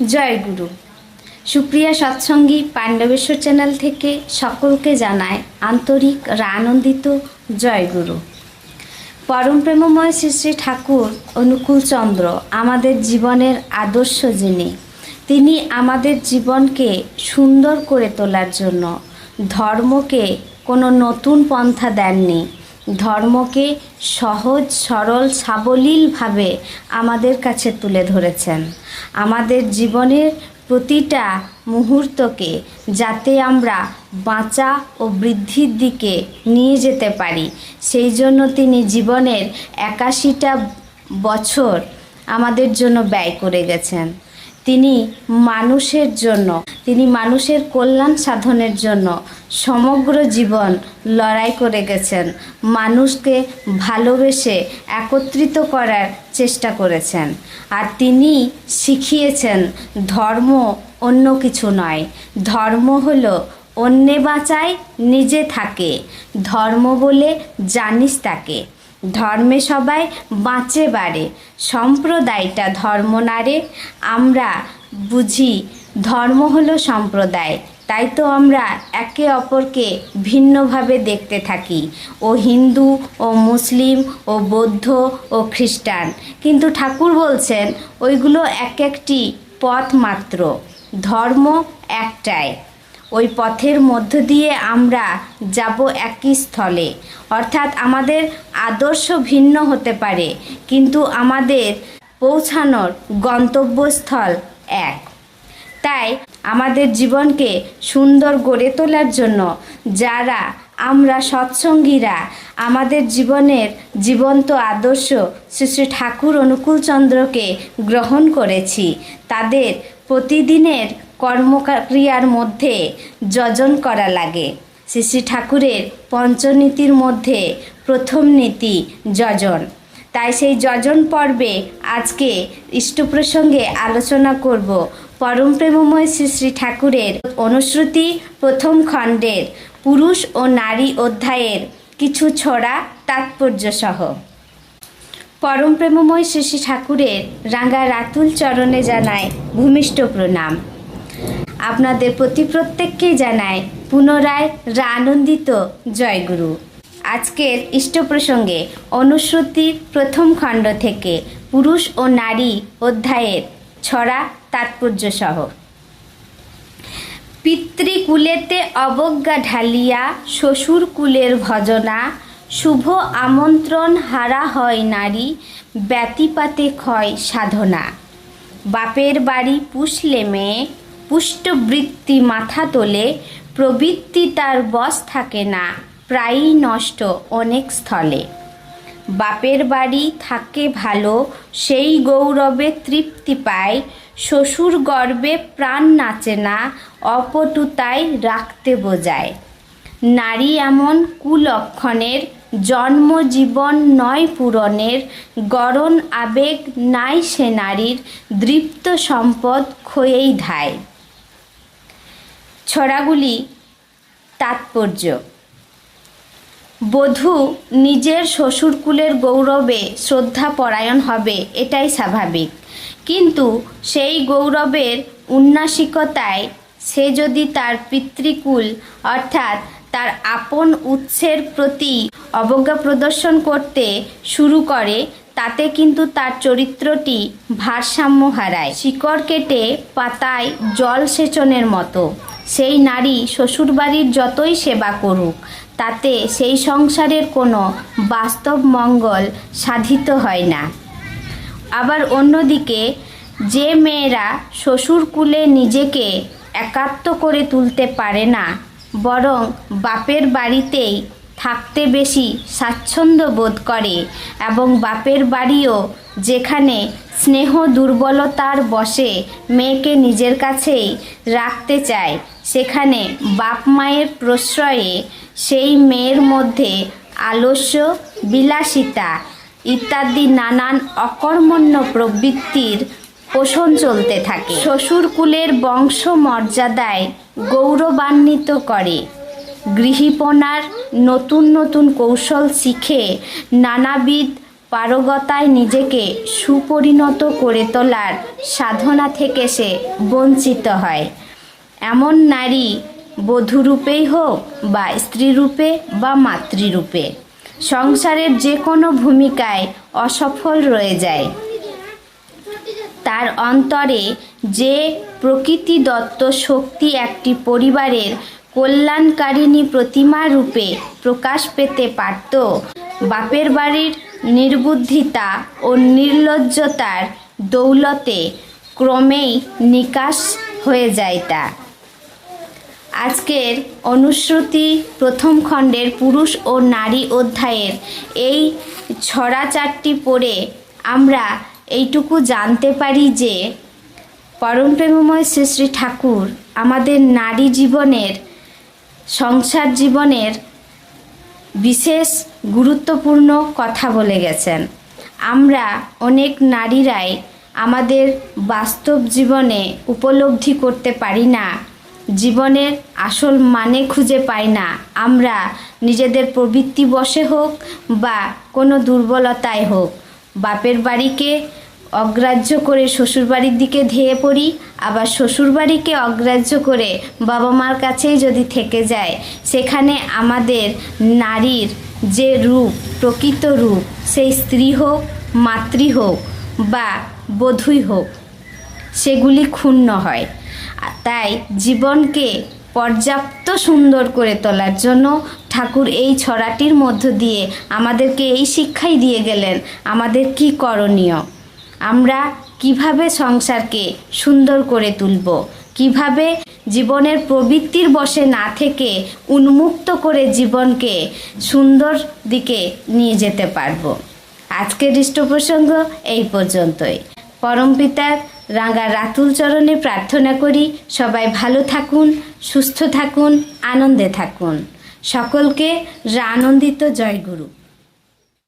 জয় গুরু। Supriya সৎসঙ্গী Pandabeswar channel থেকে সকলকে জানায় আন্তরিক আনন্দিত জয় গুরু। পরম প্রেমময় শ্রী শ্রী ঠাকুর অনুকূল চন্দ্র আমাদের জীবনের আদর্শ যিনি, তিনি আমাদের জীবনকে সুন্দর করে তোলার জন্য ধর্মকে কোনো নতুন পন্থা দেননি। ধর্মকে সহজ, সরল, সাবলীলভাবে আমাদের কাছে তুলে ধরেছেন। আমাদের জীবনের প্রতিটা মুহূর্তকে যাতে আমরা বাঁচা ও বৃদ্ধির দিকে নিয়ে যেতে পারি। সেই জন্য তিনি জীবনের একাশিটা বছর আমাদের জন্য ব্যয় করে গেছেন। তিনি মানুষের জন্য, তিনি মানুষের কল্যাণ সাধনের জন্য সমগ্র জীবন লড়াই করে গেছেন, মানুষকে ভালোবেসে একত্রিত করার চেষ্টা করেছেন। আর তিনি শিখিয়েছেন, ধর্ম অন্য কিছু নয়, ধর্ম হলো অন্যে বাঁচায় নিজে থাকে, ধর্ম বলে জানিস তাকে। ধর্মে সবাই বাঁচে বাড়ে, সম্প্রদায়টা ধর্ম নারে আমরা বুঝি ধর্ম হলো সম্প্রদায়, তাই তো আমরা একে অপরকে ভিন্নভাবে দেখতে থাকি। ও হিন্দু, ও মুসলিম, ও বৌদ্ধ, ও খ্রিস্টান। কিন্তু ঠাকুর বলছেন, ওইগুলো এক একটি পথ মাত্র ধর্ম একটাই। ওই পথের মধ্য দিয়ে আমরা যাব একই স্থলে। অর্থাৎ আমাদের আদর্শ ভিন্ন হতে পারে, কিন্তু আমাদের পৌঁছানোর গন্তব্যস্থল এক। তাই আমাদের জীবনকে সুন্দর গড়ে তোলার জন্য যারা আমরা সৎসঙ্গীরা, আমাদের জীবনের জীবন্ত আদর্শ শ্রী শ্রী ঠাকুর অনুকূলচন্দ্রকে গ্রহণ করেছি, তাদের প্রতিদিনের কর্মক্রিয়ার মধ্যে যজন করা লাগে। শ্রী শ্রী ঠাকুরের পঞ্চনীতির মধ্যে প্রথম নীতি যজন। তাই সেই যজন পর্বে আজকে ইষ্ট প্রসঙ্গে আলোচনা করব। পরম প্রেমময় শ্রী শ্রী ঠাকুরের অনুশ্রুতি প্রথম খণ্ডের পুরুষ ও নারী অধ্যায়ের কিছু ছড়া তাৎপর্য সহ পরম প্রেমময় শ্রী শ্রী ঠাকুরের রাঙ্গা রাতুল চরণে জানায় ভূমিষ্ঠ প্রণাম। আপনাদের প্রতি প্রত্যেককেই জানায় পুনরায় আনন্দিত জয়গুরু। আজকের ইষ্ট প্রসঙ্গে অনুশ্রুতির প্রথম খণ্ড থেকে পুরুষ ও নারী অধ্যায়ের ছড়া তাৎপর্য সহ। পিতৃকুলেতে অবজ্ঞা ঢালিয়া শ্বশুর কুলের ভজনা, শুভ আমন্ত্রণ হারা হয় নারী, ব্যতিপাতে ক্ষয় সাধনা। বাপের বাড়ি পুষলে মেয়ে পুষ্টবৃত্তি মাথা তোলে, প্রবৃত্তি তার বশ থাকে না, প্রায়ই নষ্ট অনেক স্থলে। বাপের বাড়ি থাকে ভালো, সেই গৌরবে তৃপ্তি পায়, শ্বশুর গর্বে প্রাণ নাচে না অপটুতায় রাখতে বোঝায়। নারী এমন কুলক্ষণের জন্ম জীবন নয় পূরণের, গরণ আবেগ নাই সে নারীর, দৃপ্ত সম্পদ ক্ষয়েই ধায়। ছড়াগুলি তাৎপর্য। বধূ নিজের শ্বশুরকুলের গৌরবে শ্রদ্ধা পরায়ণ হবে, এটাই স্বাভাবিক। কিন্তু সেই গৌরবের উন্নাসিকতায় সে যদি তার পিতৃকুল অর্থাৎ তার আপন উৎসের প্রতি অবজ্ঞা প্রদর্শন করতে শুরু করে, তাতে কিন্তু তার চরিত্রটি ভারসাম্য হারায়। শিকড় কেটে পাতায় জল সেচনের মতো। সেই নারী শ্বশুরবাড়ির যতই সেবা করুক, তাতে সেই সংসারের কোনো বাস্তব মঙ্গল সাধিত হয় না। আবার অন্যদিকে, যে মেয়েরা শ্বশুরকুলে নিজেকে একাত্ম করে তুলতে পারে না, বরং বাপের বাড়িতেই থাকতে বেশি স্বাচ্ছন্দ্য বোধ করে এবং বাপের বাড়িও যেখানে স্নেহ দুর্বলতার বসে মেয়েকে নিজের কাছেই রাখতে চায়, সেখানে বাপ মায়ের প্রশ্রয়ে সেই মেয়ের মধ্যে আলস্য, বিলাসিতা ইত্যাদি নানান অকর্মণ্য প্রবৃত্তির পোষণ চলতে থাকে। শ্বশুরকুলের বংশ মর্যাদায় গৌরবান্বিত করে। গৃহীপনার নতুন নতুন কৌশল শিখে নানাবিধ পারগতায় নিজেকে সুপরিণত করে তোলার সাধনা থেকে সে বঞ্চিত হয়। এমন নারী বধূরূপেই হোক বা স্ত্রীরূপে বা মাতৃরূপে, সংসারের যে কোনো ভূমিকায় অসফল রয়ে যায়। তার অন্তরে যে প্রকৃতি দত্ত শক্তি একটি পরিবারের কল্যাণকারিণী প্রতিমা রূপে প্রকাশ পেতে পারত। বাপের বাড়ির নির্বুদ্ধিতা ও নির্লজ্জতার দৌলতে ক্রমেই নিকাশ হয়ে যায় তা। আজকের অনুশ্রুতি প্রথম খণ্ডের পুরুষ ও নারী অধ্যায়ের এই ছড়া চারটি পড়ে আমরা এইটুকু জানতে পারি যে পরম প্রেমময় শ্রী শ্রী ঠাকুর আমাদের নারী জীবনের সংসার জীবনের বিশেষ গুরুত্বপূর্ণ কথা বলে গেছেন। আমরা অনেক নারীরাই আমাদের বাস্তব জীবনে উপলব্ধি করতে পারি না, জীবনের আসল মানে খুঁজে পাই না। আমরা নিজেদের প্রবৃত্তি বশে হোক বা কোনো দুর্বলতায় হোক, বাপের বাড়িকে অগ্রাহ্য করে শ্বশুরবাড়ির দিকে ধেয়ে পড়ি, আবার শ্বশুরবাড়িকে অগ্রাহ্য করে বাবা মার কাছেই যদি থেকে যায়, সেখানে আমাদের নারীর যে রূপ, প্রকৃত রূপ, সেই স্ত্রী হোক, মাতৃ হোক বা বধূই হোক, সেগুলি ক্ষুণ্ণ হয়। তাই জীবনকে পর্যাপ্ত সুন্দর করে তোলার জন্য ঠাকুর এই ছড়াটির মধ্য দিয়ে আমাদেরকে এই শিক্ষাই দিয়ে গেলেন, আমাদের কি করণীয়? আমরা কীভাবে সংসারকে সুন্দর করে তুলব? কীভাবে জীবনের প্রবৃত্তির বশে না থেকে উন্মুক্ত করে জীবনকে সুন্দর দিকে নিয়ে যেতে পারব? আজকের ইষ্ট প্রসঙ্গ এই পর্যন্তই। পরমপিতার রাঙা রাতুল চরণে প্রার্থনা করি, সবাই ভালো থাকুন, সুস্থ থাকুন, আনন্দে থাকুন। সকলকে আনন্দিত জয়গুরু।